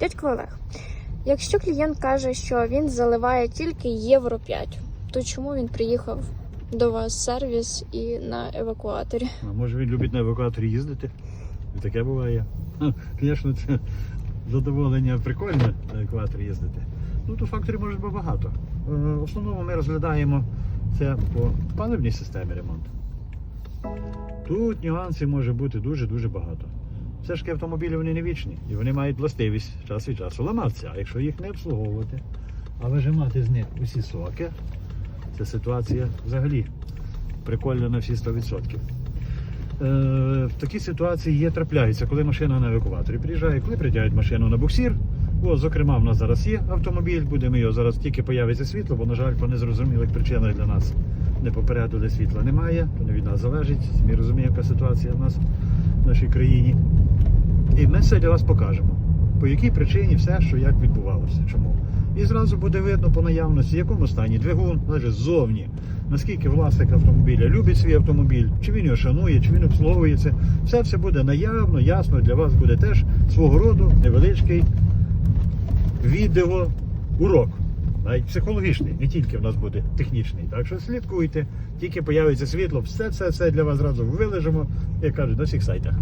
Дядько Олег, якщо клієнт каже, що він заливає тільки євро 5, то чому він приїхав до вас сервіс і на евакуаторі? А може він любить на евакуаторі їздити? І таке буває. Звісно, це задоволення прикольне на евакуаторі їздити. Ну, то факторів може бути багато. Е, В основному ми розглядаємо це по паливній системі ремонту. Тут нюансів може бути дуже-дуже багато. Все ж таки автомобілі вони не вічні, і вони мають властивість час від часу ламатися. А якщо їх не обслуговувати, а вижимати з них усі соки, це ситуація взагалі прикольна на всі 100%. Е, в такій ситуації є трапляється, коли машина на евакуаторі приїжджає, коли притягують машину на буксир. О, зокрема, в нас зараз є автомобіль, будемо його зараз тільки появиться світло, бо, на жаль, по незрозумілих причинах для нас не попередили світла немає, то не від нас залежить. Ми розуміємо, яка ситуація в нас в нашій країні. І ми для вас покажемо, по якій причині все, що як відбувалося. Чому? І зразу буде видно по наявності, в якому стані двигун лежить ззовні, наскільки власник автомобіля любить свій автомобіль, чи він його шанує, чи він обслуговується. Все це буде наявно, ясно, для вас буде теж свого роду невеличкий відео урок. Навіть психологічний, не тільки в нас буде технічний. Так що слідкуйте, тільки появиться світло, все це все для вас зразу вилежимо, як кажуть, на всіх сайтах.